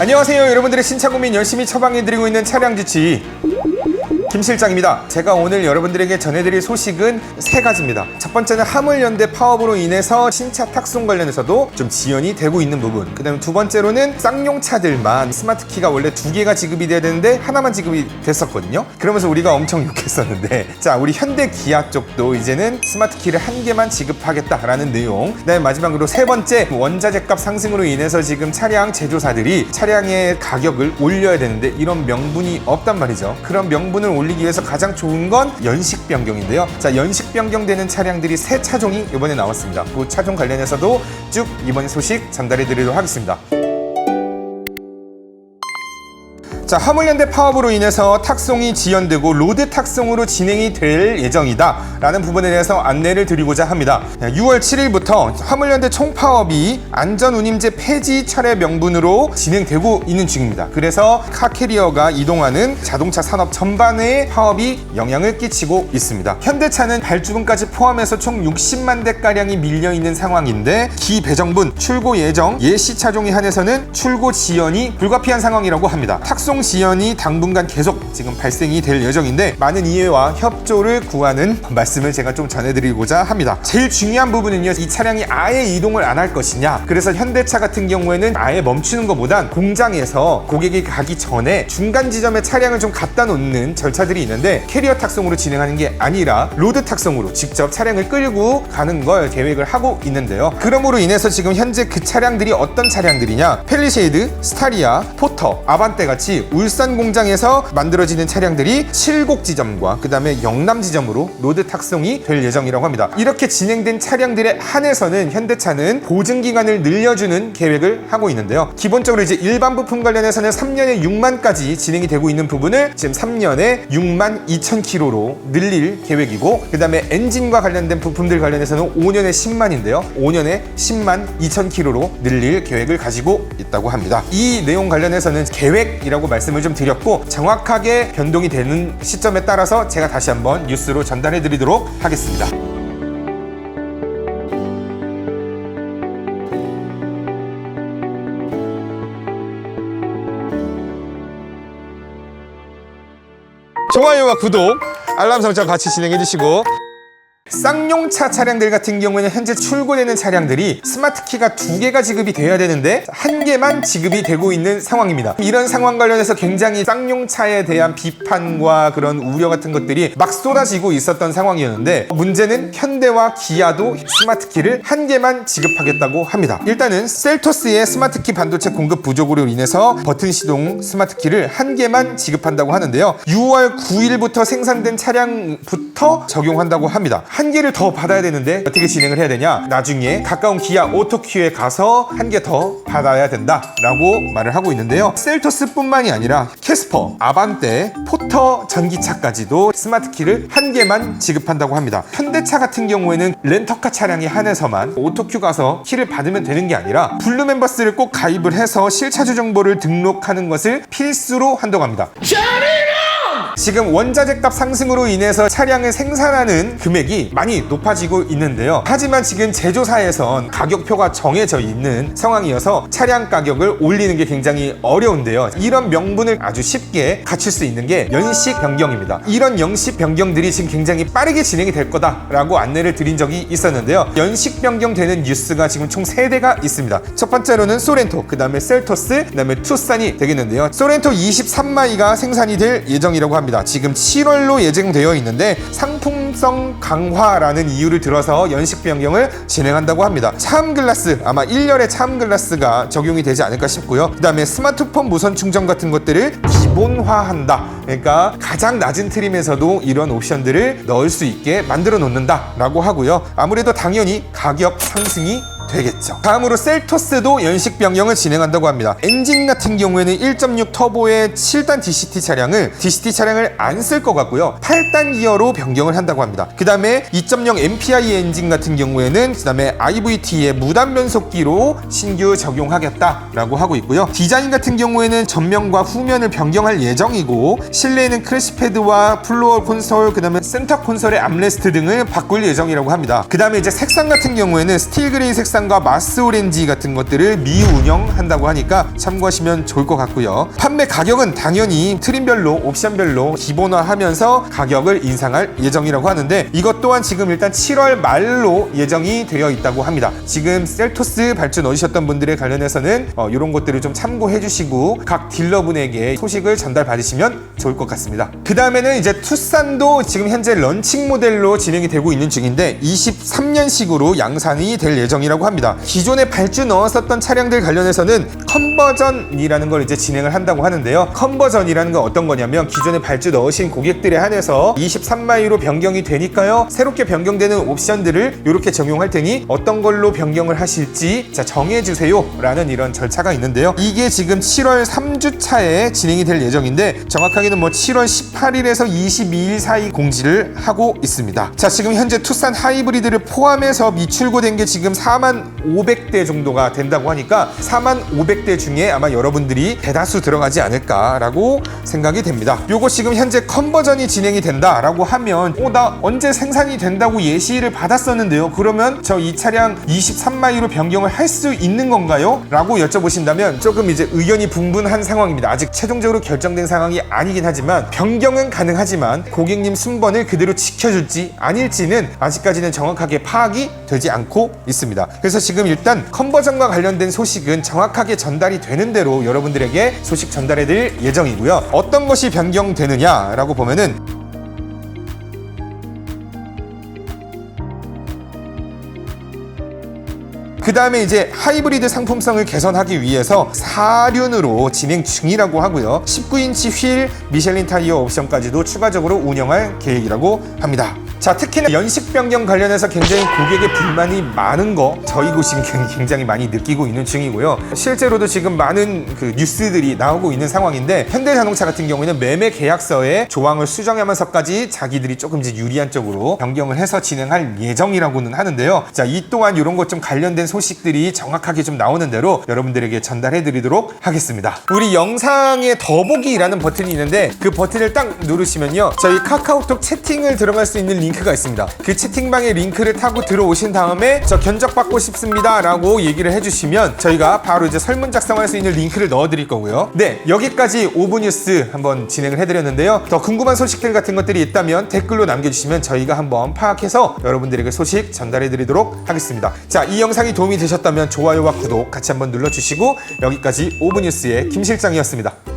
안녕하세요. 여러분들의 신차 고민 열심히 처방해드리고 있는 차량 지치 김 실장입니다. 제가 오늘 여러분들에게 전해드릴 소식은 세 가지입니다. 첫 번째는 화물연대 파업으로 인해서 신차 탁송 관련해서도 좀 지연이 되고 있는 부분. 그 다음에 두 번째로는 쌍용차들만 스마트키가 원래 두 개가 지급이 돼야 되는데 하나만 지급이 됐었거든요. 그러면서 우리가 엄청 욕했었는데 자 우리 현대 기아 쪽도 이제는 스마트키를 한 개만 지급하겠다라는 내용. 그다음에 마지막으로 세 번째 원자재 값 상승으로 인해서 지금 차량 제조사들이 차량의 가격을 올려야 되는데 이런 명분이 없단 말이죠. 그런 명분을 올리기 위해서 가장 좋은 건 연식 변경인데요. 자, 연식 변경되는 차량들이 새 차종이 이번에 나왔습니다. 그 차종 관련해서도 쭉 이번 소식 전달해 드리도록 하겠습니다. 자, 화물연대 파업으로 인해서 탁송이 지연되고 로드 탁송으로 진행이 될 예정이다 라는 부분에 대해서 안내를 드리고자 합니다. 6월 7일부터 화물연대 총파업이 안전운임제 폐지 철회 명분으로 진행되고 있는 중입니다. 그래서 카캐리어가 이동하는 자동차 산업 전반에 파업이 영향을 끼치고 있습니다. 현대차는 발주분까지 포함해서 총 60만 대가량이 밀려있는 상황인데 기배정분 출고 예정 예시 차종에 한해서는 출고 지연이 불가피한 상황이라고 합니다. 탁송 지연이 당분간 계속 지금 발생이 될 예정인데 많은 이해와 협조를 구하는 말씀을 제가 좀 전해드리고자 합니다. 제일 중요한 부분은요, 이 차량이 아예 이동을 안 할 것이냐. 그래서 현대차 같은 경우에는 아예 멈추는 것보단 공장에서 고객이 가기 전에 중간 지점에 차량을 좀 갖다 놓는 절차들이 있는데 캐리어 탁송으로 진행하는 게 아니라 로드 탁송으로 직접 차량을 끌고 가는 걸 계획을 하고 있는데요. 그러므로 인해서 지금 현재 그 차량들이 어떤 차량들이냐? 펠리쉐이드, 스타리아, 포터, 아반떼 같이 울산 공장에서 만들어지는 차량들이 칠곡 지점과 그 다음에 영남 지점으로 로드 탁송이 될 예정이라고 합니다. 이렇게 진행된 차량들에 한해서는 현대차는 보증 기간을 늘려주는 계획을 하고 있는데요. 기본적으로 이제 일반 부품 관련해서는 3년에 6만까지 진행이 되고 있는 부분을 지금 3년에 6만 2천 킬로로 늘릴 계획이고 그 다음에 엔진과 관련된 부품들 관련해서는 5년에 10만인데요. 5년에 10만 2천 킬로로 늘릴 계획을 가지고 있다고 합니다. 이 내용 관련해서는 계획이라고 말씀을 좀 드렸고 정확하게 변동이 되는 시점에 따라서 제가 다시 한번 뉴스로 전달해 드리도록 하겠습니다. 좋아요와 구독, 알람 설정 같이 진행해 주시고 쌍용차 차량들 같은 경우에는 현재 출고되는 차량들이 스마트키가 두 개가 지급이 돼야 되는데 한 개만 지급이 되고 있는 상황입니다. 이런 상황 관련해서 굉장히 쌍용차에 대한 비판과 그런 우려 같은 것들이 막 쏟아지고 있었던 상황이었는데 문제는 현대와 기아도 스마트키를 한 개만 지급하겠다고 합니다. 일단은 셀토스의 스마트키 반도체 공급 부족으로 인해서 버튼 시동 스마트키를 한 개만 지급한다고 하는데요. 6월 9일부터 생산된 차량부터 적용한다고 합니다. 한 개를 더 받아야 되는데 어떻게 진행을 해야 되냐? 나중에 가까운 기아 오토큐에 가서 한 개 더 받아야 된다 라고 말을 하고 있는데요. 셀토스 뿐만이 아니라 캐스퍼, 아반떼, 포터 전기차까지도 스마트키를 한 개만 지급한다고 합니다. 현대차 같은 경우에는 렌터카 차량에 한해서만 오토큐 가서 키를 받으면 되는 게 아니라 블루 멤버스를 꼭 가입을 해서 실차주 정보를 등록하는 것을 필수로 한다고 합니다. 지금 원자재 값 상승으로 인해서 차량을 생산하는 금액이 많이 높아지고 있는데요. 하지만 지금 제조사에선 가격표가 정해져 있는 상황이어서 차량 가격을 올리는 게 굉장히 어려운데요. 이런 명분을 아주 쉽게 갖출 수 있는 게 연식 변경입니다. 이런 연식 변경들이 지금 굉장히 빠르게 진행이 될 거다라고 안내를 드린 적이 있었는데요. 연식 변경되는 뉴스가 지금 총 3대가 있습니다. 첫 번째로는 소렌토, 그 다음에 셀토스, 그 다음에 투싼이 되겠는데요. 소렌토 23마이가 생산이 될 예정이라고 합니다. 지금 7월로 예정되어 있는데 상품성 강화라는 이유를 들어서 연식 변경을 진행한다고 합니다. 차음 글라스 아마 1열에 차음 글라스가 적용이 되지 않을까 싶고요. 그 다음에 스마트폰 무선 충전 같은 것들을 기본화한다. 그러니까 가장 낮은 트림에서도 이런 옵션들을 넣을 수 있게 만들어 놓는다라고 하고요. 아무래도 당연히 가격 상승이 되겠죠. 다음으로 셀토스도 연식 변경을 진행한다고 합니다. 엔진 같은 경우에는 1.6 터보의 7단 DCT 차량을 DCT 차량을 안 쓸 것 같고요. 8단 기어로 변경을 한다고 합니다. 그 다음에 2.0 MPI 엔진 같은 경우에는 그 다음에 IVT의 무단 변속기로 신규 적용하겠다라고 하고 있고요. 디자인 같은 경우에는 전면과 후면을 변경할 예정이고 실내에는 크래시패드와 플로어 콘솔 그 다음에 센터 콘솔의 암레스트 등을 바꿀 예정이라고 합니다. 그 다음에 이제 색상 같은 경우에는 스틸 그레이 색상 투싼과 마스 오렌지 같은 것들을 미운영한다고 하니까 참고하시면 좋을 것 같고요. 판매 가격은 당연히 트림별로 옵션별로 기본화하면서 가격을 인상할 예정이라고 하는데 이것 또한 지금 일단 7월 말로 예정이 되어 있다고 합니다. 지금 셀토스 발주 넣으셨던 분들에 관련해서는 어, 이런 것들을 좀 참고해 주시고 각 딜러분에게 소식을 전달 받으시면 좋을 것 같습니다. 그 다음에는 이제 투싼도 지금 현재 런칭 모델로 진행이 되고 있는 중인데 23년식으로 양산이 될 예정이라고 합니다. 기존에 발주 넣었었던 차량들 관련해서는 컨버전이라는 걸 이제 진행을 한다고 하는데요. 컨버전이라는 건 어떤 거냐면 기존에 발주 넣으신 고객들에 한해서 23마일로 변경이 되니까요. 새롭게 변경되는 옵션들을 이렇게 적용할 테니 어떤 걸로 변경을 하실지 자 정해주세요 라는 이런 절차가 있는데요. 이게 지금 7월 3주 차에 진행이 될 예정인데 정확하게는 뭐 7월 18일에서 22일 사이 공지를 하고 있습니다. 자 지금 현재 투싼 하이브리드를 포함해서 미출고된 게 지금 4만 500대 정도가 된다고 하니까 4만 500대 중에 아마 여러분들이 대다수 들어가지 않을까라고 생각이 됩니다. 요거 지금 현재 컨버전이 진행이 된다라고 하면 어 나 언제 생산이 된다고 예시를 받았었는데요. 그러면 저 이 차량 23마일로 변경을 할 수 있는 건가요? 라고 여쭤보신다면 조금 이제 의견이 분분한 상황입니다. 아직 최종적으로 결정된 상황이 아니긴 하지만 변경은 가능하지만 고객님 순번을 그대로 지켜줄지 아닐지는 아직까지는 정확하게 파악이 되지 않고 있습니다. 그래서 지금 일단 컨버전과 관련된 소식은 정확하게 전달이 되는 대로 여러분들에게 소식 전달해 드릴 예정이고요. 어떤 것이 변경되느냐라고 보면은 그 다음에 이제 하이브리드 상품성을 개선하기 위해서 사륜으로 진행 중이라고 하고요. 19인치 휠 미셸린 타이어 옵션까지도 추가적으로 운영할 계획이라고 합니다. 자, 특히나 연식 변경 관련해서 굉장히 고객의 불만이 많은 거 저희도 지금 굉장히 많이 느끼고 있는 중이고요. 실제로도 지금 많은 그 뉴스들이 나오고 있는 상황인데 현대자동차 같은 경우에는 매매 계약서에 조항을 수정하면서까지 자기들이 조금 이제 유리한 쪽으로 변경을 해서 진행할 예정이라고는 하는데요. 자, 이 또한 이런 것 좀 관련된 소식들이 정확하게 좀 나오는 대로 여러분들에게 전달해 드리도록 하겠습니다. 우리 영상에 더보기라는 버튼이 있는데 그 버튼을 딱 누르시면요. 저희 카카오톡 채팅을 들어갈 수 있는 링크가 있습니다. 그 채팅방에 링크를 타고 들어오신 다음에 저 견적 받고 싶습니다 라고 얘기를 해주시면 저희가 바로 이제 설문 작성할 수 있는 링크를 넣어 드릴 거고요. 네, 여기까지 오브 뉴스 한번 진행을 해드렸는데요. 더 궁금한 소식들 같은 것들이 있다면 댓글로 남겨주시면 저희가 한번 파악해서 여러분들에게 소식 전달해 드리도록 하겠습니다. 자, 이 영상이 도움이 되셨다면 좋아요와 구독 같이 한번 눌러주시고 여기까지 오브 뉴스의 김 실장이었습니다.